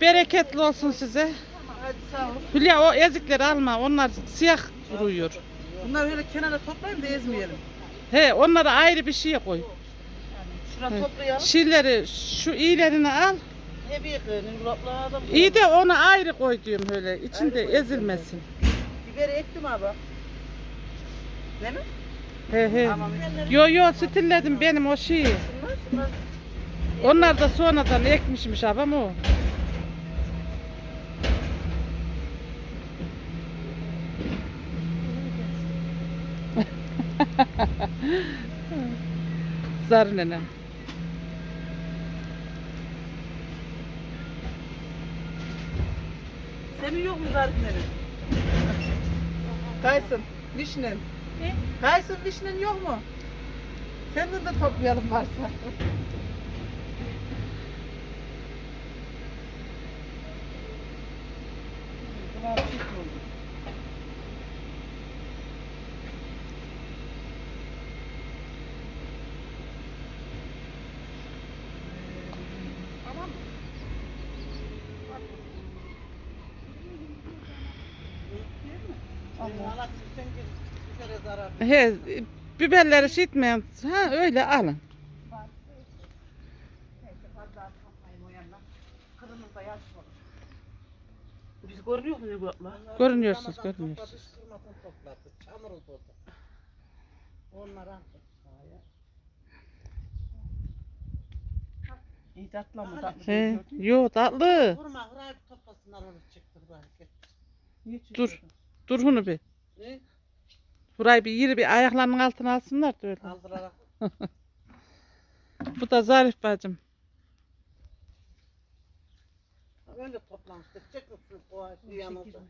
Bereketli olsun size. Hadi sağ ol. Hülya o ezikleri alma. Onlar siyah duruyor. Bunları öyle kenara toplayayım da ezmeyelim. He onları ayrı bir şeye koy. Toplayalım. Şilleri şu iyilerini al. Yıkayın. Yulaplara da İyi de onu ayrı koy diyorum öyle. İçinde ezilmesin. Biberi ektim abi. Değil mi? He he. Yo yo stilledim benim o şeyi. Onlar da sonradan ekmişmiş abam o. Zar nenem. Senin yok mu zarfların? Kaysın, vişnen. Ne? Kaysın, vişnen yok mu? Senden de toplayalım varsa. He biberleri şitmeyin. Ha öyle alın. Biz görünüyor muyuz abla? Görünüyorsunuz, görünüyorsunuz. Çamur oldu orada. Onlara İyi tatlı ama tatlı. He, yo tatlı. Vurma, hırayı toplasınlar onu çıktır belki. Niye Dur. Dur bunu bir. Ne? Burayı bir yeri bir ayaklarının altına alsınlar da öyle. Kaldırarak. Bu da Zarif bacım. Öyle toplamıştık. Çek şu boğa yanıldı.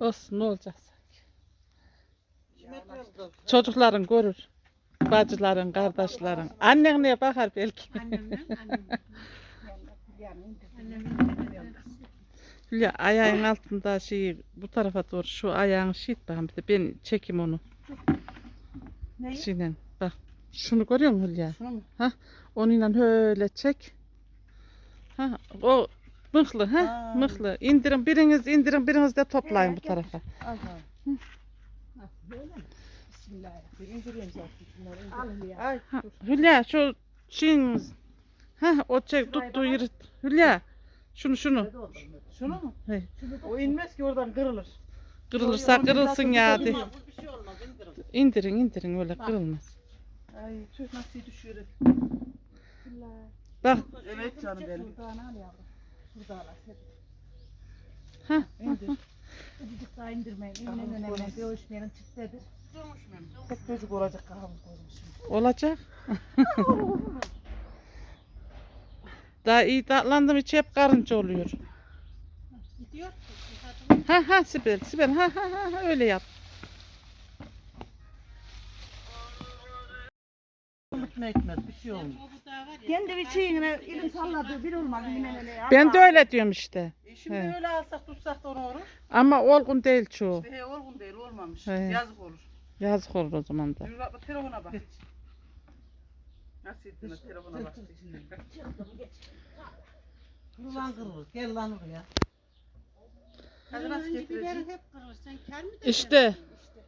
Olsun ne olacak sanki. Çocukların görür. Bacıların, kardeşlerin. Annen neye bakar belki. Hülya ayağın altında şey bu tarafa doğru şu ayağını şit bakın bir de ben çekeyim onu. Neyi? Şeyle bak. Şunu görüyor musun Hülya? Şunu mu? Onunla öyle çek. Ha, o mıhlı ha, Ha. mıhlı. İndirin biriniz indirin biriniz de toplayın bu tarafa. Al Bir indireyim zaten şunları. Ay. Ha, Hülya şu şeyiniz. Ha o çek tuttuğu yeri. Hülya şunu şunu. Şunu mu? He. O inmez ki oradan kırılır. Kırılırsa kırılsın ya Bir şey olmaz indirin. İndirin indirin öyle kırılmaz. Ay tüh nasıl düşüyor. Bak Evet canım benim. ha İndir. Çocuk daha indirmeyin. Koyalım. önüne dövüşmeyenin çiftedir. Hep çocuk olacak kahve koymuşum. olacak. Daha iyi tatlandım içi hep karınca oluyor. Gidiyor. Ha ha Sibel Sibel ha ha ha öyle yap. Gitme etmez bir şey olmaz. Kendi bir şeyine ilim salladığı bir olmaz. İğnenin önüne. Ben de öyle diyorum işte. E şimdi He. öyle alsak tutsak da onu olur. Ama olgun değil çoğu. İşte he olgun değil olmamış. He. Yazık olur. Yazık olur o zaman da. Dur bak telefona bak. Nasıl ettin telefona bak. Dur lan kırılır. Gel lan oraya. Hadi nasıl getireceksin? hep kırılır. Sen kar mı İşte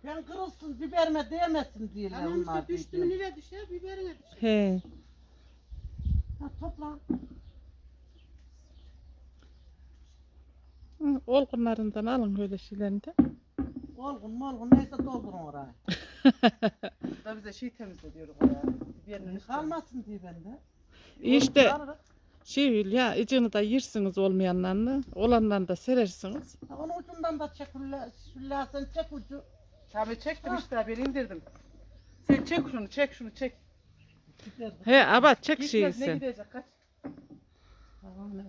Ben kırılsın biberime değmesin diyorlar Tamam onlar. işte düştü diyor. mü nereye düşer? Biberine düşer. he. Ha, topla. Hı, Olgunlarından alın öyle şeylerini de. Olgun molgun neyse doldurun oraya. Da bize şey temizle diyoruz oraya. Biberinin üstüne. Kalmasın diye bende. İşte şey Hülya icini da yersiniz olmayanlarını. Olanlarını da serersiniz. Ha, Onun ucundan da çek sen çek ucu. Tabii çektim işte ben indirdim. Sen çek şunu çek şunu çek. He ama çek şeyi Gitmez ne sen. gidecek kaç. Tamam ne?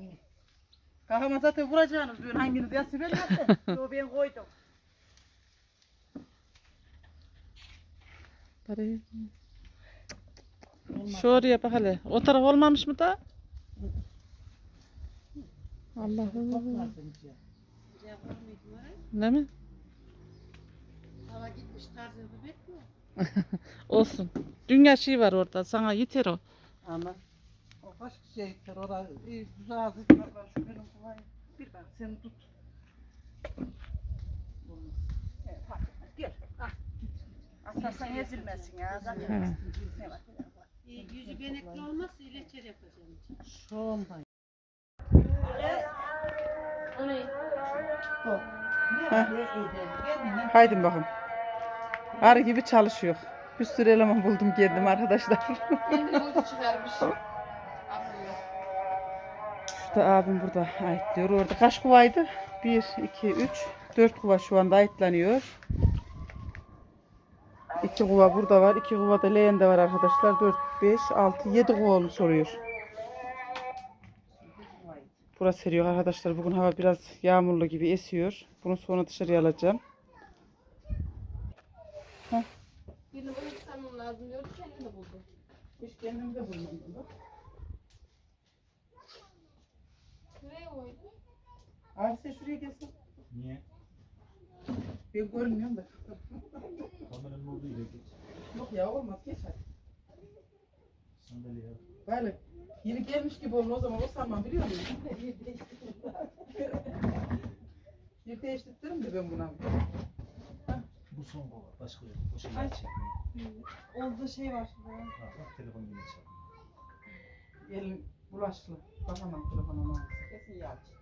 Kahraman zaten vuracağınız diyor hanginiz ya Sibel ya sen. Yo ben koydum. Bari. Şu oraya bak hele. O taraf olmamış mı da? Allah'ım. Ne mi? Hava gitmiş taze bebek mi? Olsun. Dünya şey var orada. Sana yeter o. Ama o başka şey. Orada iyi güzel. Bak şu benim Bir bak sen tut. Evet, fark etmez. Gel. Asarsan ezilmesin ya. Zaten He. ne var? Yüzü benekli olmazsa ilaçlar yapacağım. Şom bay. Haydi bakın. Arı gibi çalışıyor. Bir sürü eleman buldum kendim arkadaşlar. Kendini bozu çıkarmış. Şurada abim burada ayıtlıyor. Orada kaç kuvaydı? 1, 2, 3, 4 kuva şu anda ayıtlanıyor. 2 kuva burada var. 2 kuva da leğende var arkadaşlar. 4, 5, 6, 7 kuva olmuş oluyor. Burası seriyor arkadaşlar. Bugün hava biraz yağmurlu gibi esiyor. Bunu sonra dışarıya alacağım. Birini böyle tutamam lazım diyordu kendini buldu. Hiç kendimi de bulmadım. Nereye koydu? Abi sen şuraya gelsin. Niye? Ben görmüyorum da. Kameranın olduğu yere geç. Yok ya olmaz geç hadi. Sandalye al. Böyle yeni gelmiş gibi olun o zaman o sanmam biliyor musun? Bir değiştirdim de ben buna. Bu son kova. Başka yok. O şeyi çekmeyin. Olduğu şey var. Ha, bak telefon yine çalıyor. Elin bulaşlı. Bakamam telefona Kesin yağ. Açmıyormuş.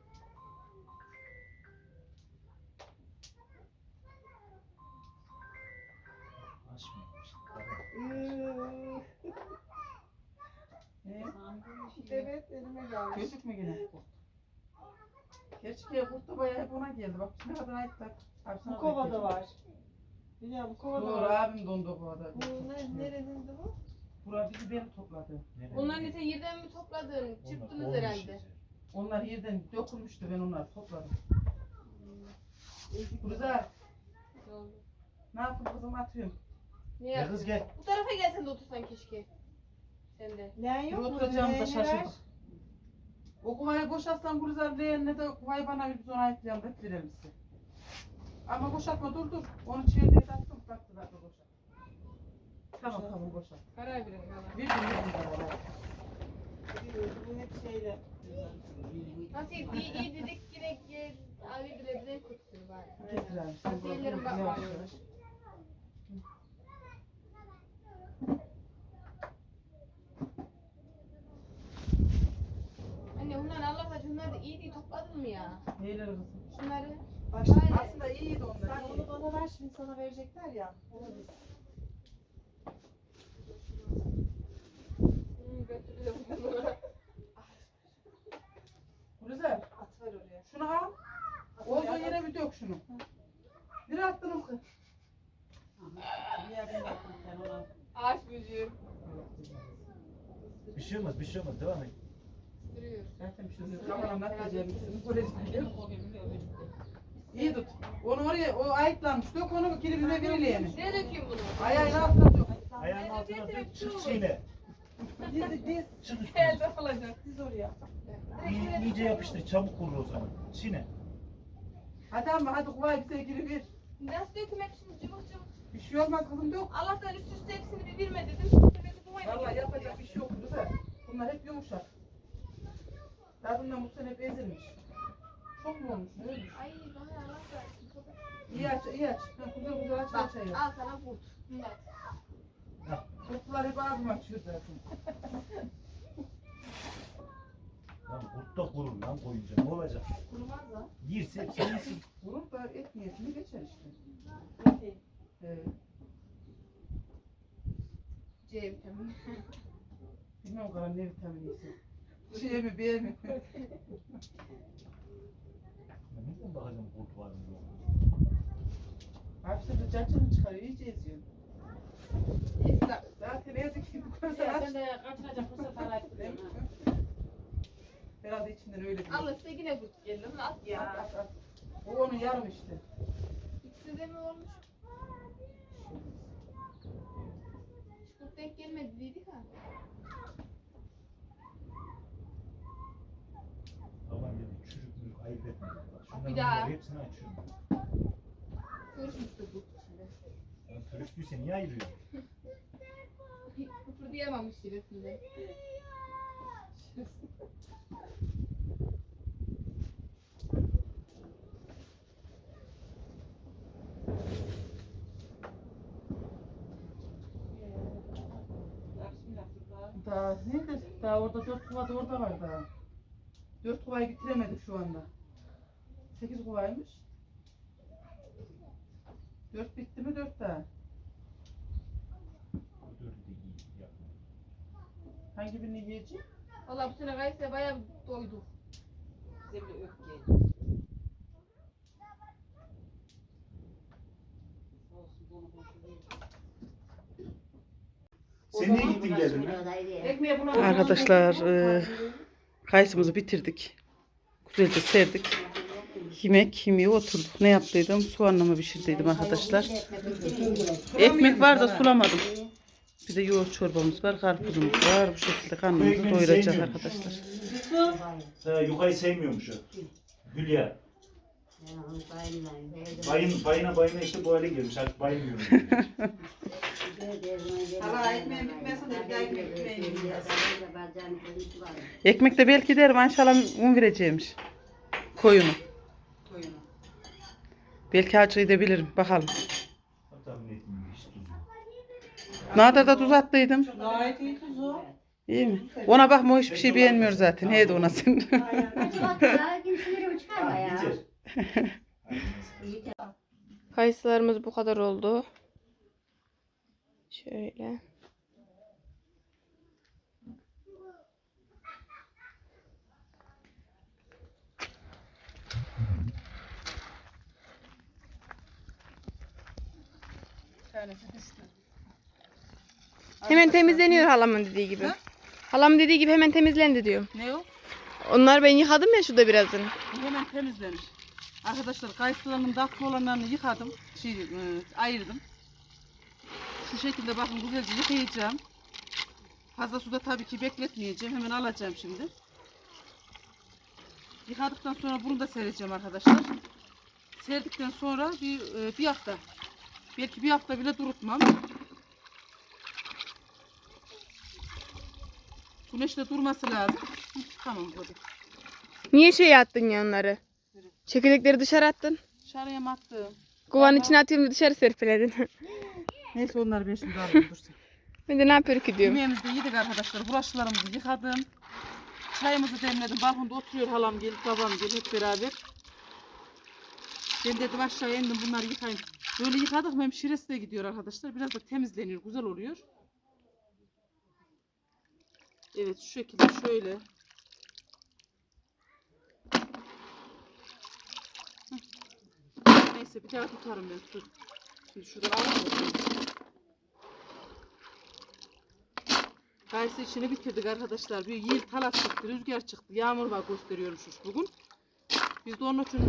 Evet elime gelmiş. Gözük mü gene? Keşke kurt da bayağı hep ona geldi. Bak ne kadar sana Bu kovada da var. Ya bu kovada Doğru var. abim dondu kovada. Nerenin de bu? Bura bizi beni topladı. Nereye Onları gidiyor? sen yerden mi topladın? Olmuş herhalde. Onlar yerden dökülmüştü ben onları topladım. Ne oldu? Ne yaptın kızım atıyorum. Ne Gel kız gel. Bu tarafa gelsen de otursan keşke. Sen de. Bir yok mu? oturacağımıza Leğeni ver. şaşırdık. O kuvayı boşaltsan Gülizar leğenine de kuvayı bana bir sonra ayıtlayalım hep size. Ama boşaltma dur dur. Onu çevreye taktım taktı da boşalt. Tamam tamam boşalt. Karar verin valla. Bir gün bir gün var. Bu hep şeyle. Nasıl iyi, iyi dedik yine gel. Abi bile bile kutuyor bari. Getir abi. sen Nasıl ellerim bakmıyor. Allah aşkına bunlar da iyi değil topladın mı ya? Neyleri kızım? Şunları. Başla. Aynen. Aslında iyiydi onlar. Sen onu bana ver şimdi sana verecekler ya. Onu biz. Gülizar At ver oraya. şunu al. Olduğu yere bir dök şunu. Bir attınız kız. Bir yerden baktım sen ona. Ağaç büyüyor. Bir şey olmaz, bir şey olmaz. Devam et. Duruyor. Zaten şunu kameranın ikisini göreceğim. İyi tut. Onu oraya, o ayıtlanmış. Dök onu kiri bize bir leğeni. Nereye dökeyim bunu? Ayağıyla altına dök. Ayağının altına dök, çık çiğne. Diz diz. Çık üstüne. Elde olacak. Diz oraya. İyi, iyice yapıştır, çabuk kurur o zaman. Çiğne. Hadi ama hadi kuvay bize giri bir. Nasıl döküm hepsini cıvık cıvık. Bir şey olmaz kızım dök. Allah'tan üst üste hepsini bir birme dedim. Vallahi yapacak bir şey yok güzel. Bunlar hep yumuşak. Tadından bu sene hep ezilmiş. Çok mu olmuş? Ne olmuş? Ay bana Allah versin. İyi aç, iyi aç. Ha, güzel güzel aç Bak aç ayı. al sana kurt. Bak. Kurtlar hep abim açıyor zaten. Lan kurt da kurur lan koyunca. Ne olacak? Kurumaz da. Yerse hepsi yesin. Vurup da et niyetini geçer işte. Ee, C vitamini. bilmem o kadar ne vitaminiyse. Şey mi, B mi? Nereden bakacağım kurt var mı yok mu? Sen de cacını çıkarıyor, iyice eziyor. Esra. Zaten ezik gibi Ya koysan sen de kaçınacak fırsat arayıp Değil mi? Herhalde içinden öyle bir. Allah size yine kurt geldi. Bunu at At, ya. at, at. O onun yarım işte. İkisi de mi olmuş? Hiç kurt denk gelmedi dedik ha. Bir daha. Hepsini açıyorum. Görüşmüştür bu içinde. Ben şey, pürüzlüyse niye ayırıyorum? Kıpır diyemem şiresinde. Daha nedir? Daha orada dört kuva da orada var daha. Dört kuvayı bitiremedik şu anda. Sekiz kuvaymış. Dört bitti mi dört daha. Hangi birini yiyeceğim? Valla bu sene kayısıya bayağı doyduk. Bize bile değil. Sen niye gittin geldin lan? Ekmeğe buna Arkadaşlar e, kayısımızı bitirdik. Güzelce serdik. Yemek yemeye oturduk. Ne yaptıydım? Soğanlama pişirdiydim arkadaşlar. Ekmek var da sulamadım. Bir de yoğurt çorbamız var, karpuzumuz var. Bu şekilde karnımızı sevmiyorum. arkadaşlar. Ha, Yukayı sevmiyormuş o. Hülya. Bayın, bayına bayına işte bu hale gelmiş. Artık bayılmıyorum. Hala ekmeğin bitmesin de bir daha ekmek bitmeyin. Ekmek de belki derim inşallah un vereceğimiş. Koyunu. Belki acı edebilirim. Bakalım. Nadir da tuz attıydım. Gayet iyi tuzu. İyi mi? Ona bakma o hiçbir şey beğenmiyor zaten. Heydi ona sen. Kayısılarımız bu kadar oldu. Şöyle. Tanesi düştü. Hemen temizleniyor halamın dediği gibi. Ha? Halamın dediği gibi hemen temizlendi diyor. Ne o? Onlar ben yıkadım ya şurada birazını. Hemen temizlenir. Arkadaşlar kayısılarının tatlı olanlarını yıkadım. Şey, e, ayırdım. Şu şekilde bakın güzelce yıkayacağım. Fazla suda tabii ki bekletmeyeceğim. Hemen alacağım şimdi. Yıkadıktan sonra bunu da sereceğim arkadaşlar. Serdikten sonra bir, e, bir hafta. Belki bir hafta bile durutmam. Güneşte durması lazım. Hı, Tamam böyle. Niye şey attın ya onları? Çekirdekleri dışarı attın. Dışarıya mı attım? Kovanın içine atıyorum dışarı serpiledin. Neyse onları ben şimdi alayım dursun. ben de ne yapıyor ki diyorum. Yemeğimizi de yedik arkadaşlar. Bulaşıklarımızı yıkadım. Çayımızı demledim. Balkonda oturuyor halam gelip babam gelip hep beraber. Ben dedim aşağı indim bunları yıkayayım. Böyle yıkadık mı şiresi de gidiyor arkadaşlar. Biraz da temizleniyor. Güzel oluyor. Evet şu şekilde şöyle. Neyse bir daha tutarım ben su. Şimdi şuradan alalım. Kayısı işini bitirdik arkadaşlar. Bir yıl talas çıktı, rüzgar çıktı. Yağmur var gösteriyormuş bugün. Biz de onun için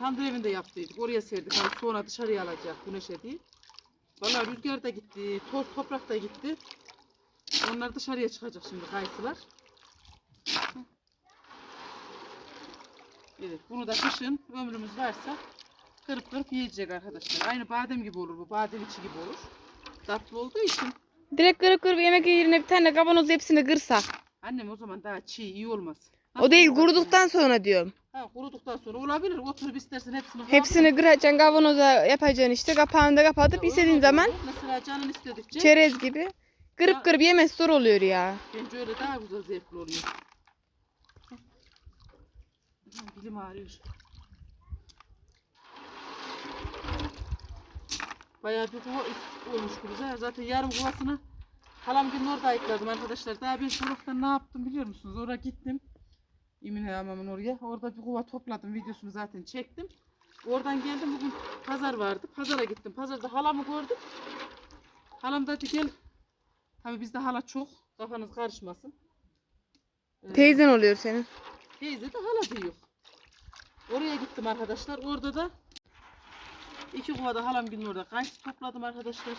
tandır evinde yaptıydık. Oraya serdik. Hani sonra dışarıya alacak güneşe değil. Vallahi rüzgar da gitti, toz toprak da gitti. Onlar dışarıya çıkacak şimdi kayısılar. Evet, bunu da kışın ömrümüz varsa kırıp kırıp yiyecek arkadaşlar. Aynı badem gibi olur bu, badem içi gibi olur. Tatlı olduğu için Direkt kırıp kırıp yemek yerine bir tane kavanoz hepsini kırsak. Annem o zaman daha çiğ iyi olmaz. O değil kuruduktan sonra diyorum. Ha, kuruduktan sonra olabilir. Oturup istersen hepsini Hepsini kıracaksın kavanoza yapacaksın işte kapağını da kapatıp istediğin zaman Mesela canın istedikçe çerez gibi. Kırıp kırıp yemesi zor oluyor ya. bence öyle daha güzel zevkli oluyor. Dilim ağrıyor. Bayağı bir kuva olmuş bize. Zaten yarım kuvasını halam günün orada ayıkladım arkadaşlar. Daha ben Çorok'tan ne yaptım biliyor musunuz? Oraya gittim. İmine Hamam'ın oraya. Orada bir kuva topladım. Videosunu zaten çektim. Oradan geldim. Bugün pazar vardı. Pazara gittim. Pazarda halamı gördüm. Halam dedi gel. Tabii bizde hala çok. Kafanız karışmasın. Ee, Teyzen oluyor senin. Teyze de hala diyor. Oraya gittim arkadaşlar. Orada da iki kovada halam günün orada kayısı topladım arkadaşlar.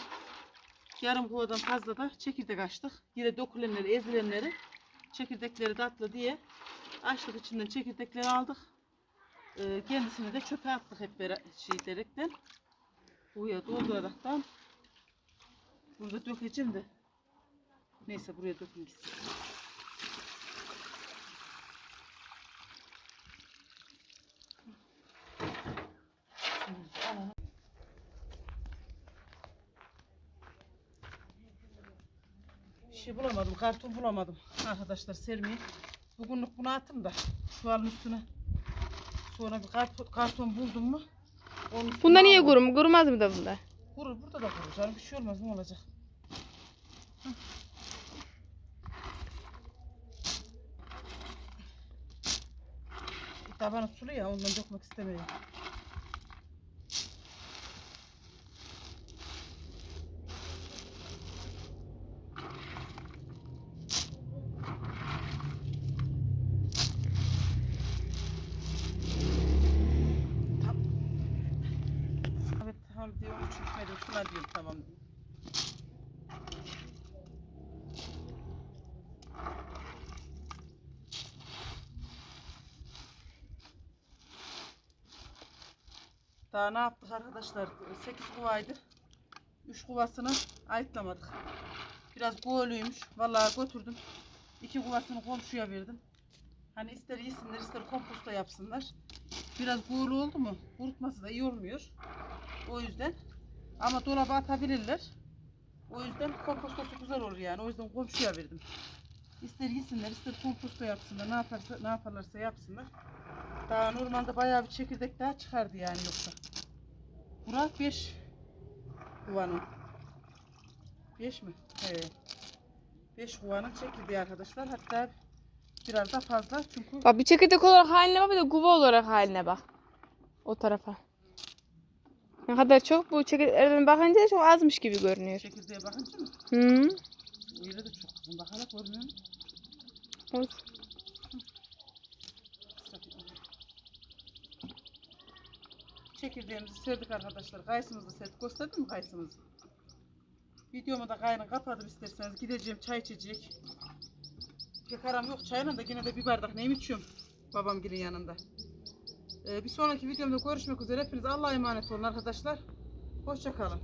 Yarım kovadan fazla da çekirdek açtık. Yine dökülenleri, ezilenleri, çekirdekleri tatlı diye açtık içinden çekirdekleri aldık. Ee, kendisini de çöpe attık hep beraber şey derekten. Buraya dolduraraktan burada dökeceğim de. Neyse buraya dökün gitsin. Şey bulamadım. Karton bulamadım arkadaşlar sermeyi. Bugünlük bunu atım da çuvalın üstüne. Sonra bir karton, karton buldum mu? Bunda niye alırım. kurum? Kurumaz mı da bunda? Kurur burada da kurur canım bir şey olmaz ne olacak. Hı. Tabanı sulu ya ondan dökmek istemiyorum. Evet tamam diyor. Üç gitmedim. Şuna diyorum tamam. Daha ne yaptık arkadaşlar? 8 kuvaydı. 3 kuvasını ayıtlamadık. Biraz golüymüş. Vallahi götürdüm. 2 kuvasını komşuya verdim. Hani ister yesinler ister komposta yapsınlar. Biraz buğulu oldu mu kurutması da iyi olmuyor. O yüzden. Ama dolaba atabilirler. O yüzden kompostosu güzel olur yani. O yüzden komşuya verdim. İster yesinler, ister komposto yapsınlar. Ne yaparsa ne yaparlarsa yapsınlar. Daha normalde bayağı bir çekirdek daha çıkardı yani yoksa. Burak 5 kuvanın. 5 mi? Evet. 5 kuvanın çekirdeği arkadaşlar. Hatta biraz da fazla çünkü Bak bir çekirdek olarak haline bak bir de kuva olarak haline bak. O tarafa. Ne kadar çok bu çekirdeklerden bakınca çok azmış gibi görünüyor. çekirdeğe bakınca mı? Hı. Öyle de çok kızım. Bakarak musun? Olsun. Çekirdeğimizi serdik arkadaşlar. Kayısımızı serdik. Gösterdim mi kayısımızı? Videomu da kayını kapadım isterseniz. Gideceğim çay içecek. Pek aram yok çayla da yine de bir bardak neyim içiyorum. Babam gelin yanında. Ee, bir sonraki videomda görüşmek üzere. Hepiniz Allah'a emanet olun arkadaşlar. Hoşça kalın.